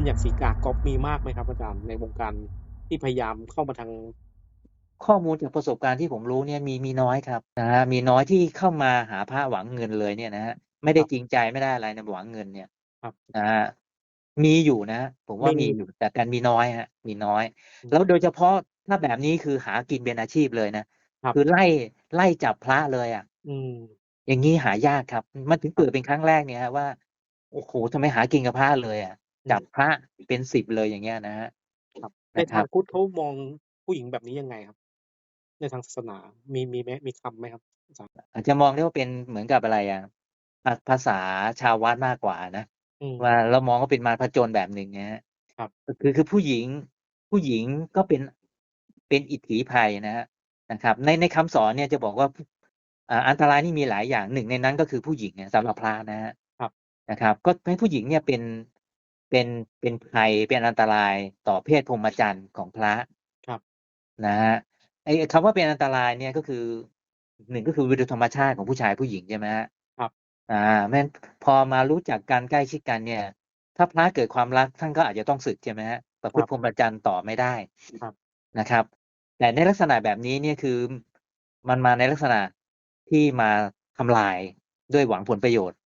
คนอย่างสีกาก๊อฟมีมากไหมครับอาจารย์ในวงการที่พยายามเข้ามาทาง ข้อมูลจากประสบการณ์ที่ผมรู้เนี่ยมีมีน้อยครับนะฮะมีน้อยที่เข้ามาหาพระหวังเงินเลยเนี่ยนะฮะไม่ได้จริงใจไม่ได้อะไรนะหวังเงินเนี่ยครับนะฮะมีอยู่นะ ผมว่ามีมีอยู่แต่กันมีน้อยฮะ มีน้อยอืมแล้วโดยเฉพาะถ้าแบบนี้คือหากินเป็นอาชีพเลยนะครับคือไล่ไล่จับพระเลยอะ อืม อย่างนี้หายากครับ มันถึงเกิดเป็นครั้งแรกเนี่ยฮะว่าโอ้โหทำไมหากินกับพระเลยอะ จับพระเป็นสิบเลย อย่างเงี้ยนะฮะครับ ในนะคทารังบ พุทธเขามองผู้หญิงแบบนี้ยังไงครับ ในทางศาสนา มี มีไหม มีคำไหมครับอาจารย์อาจจะมองได้ว่าเป็นเหมือนกับอะไรอะภา ภาษาชาววัดมากกว่านะ อืม ว่า เรามองว่าเป็นมารพจนแบบหนึ่งนะฮะครับคือ คือผู้หญิง ผู้หญิงก็เป็น เป็นอิทธิภัยนะฮะนะครับ ใน ในคำสอนเนี่ยจะบอกว่าอ่า อันตรายนี่มีหลายอย่าง หนึ่งในนั้นก็คือผู้หญิงเนี่ยสำหรับพระนะฮะครับ นะครับ ก็ให้ผู้หญิงเนี่ยเป็น เป็นเป็นภัยเป็นอันตรายต่อเพศพรหมจรรย์ของพระครับนะฮะไอ้คำว่าเป็นอันตรายเนี่ยก็คือหนึ่งก็คือวิธีธรรมชาติของผู้ชายผู้หญิงใช่ไหมฮะครับอ่าแม่นพอมารู้จักการใกล้ชิดกันเนี่ย ถ้าพระเกิดความรักท่านก็อาจจะต้องศึกใช่ไหมฮะประพฤติพรหมจรรย์ต่อไม่ได้ครับนะครับ แต่ในลักษณะแบบนี้เนี่ยคือมันมาในลักษณะที่มาทำลายด้วยหวังผลประโยชน์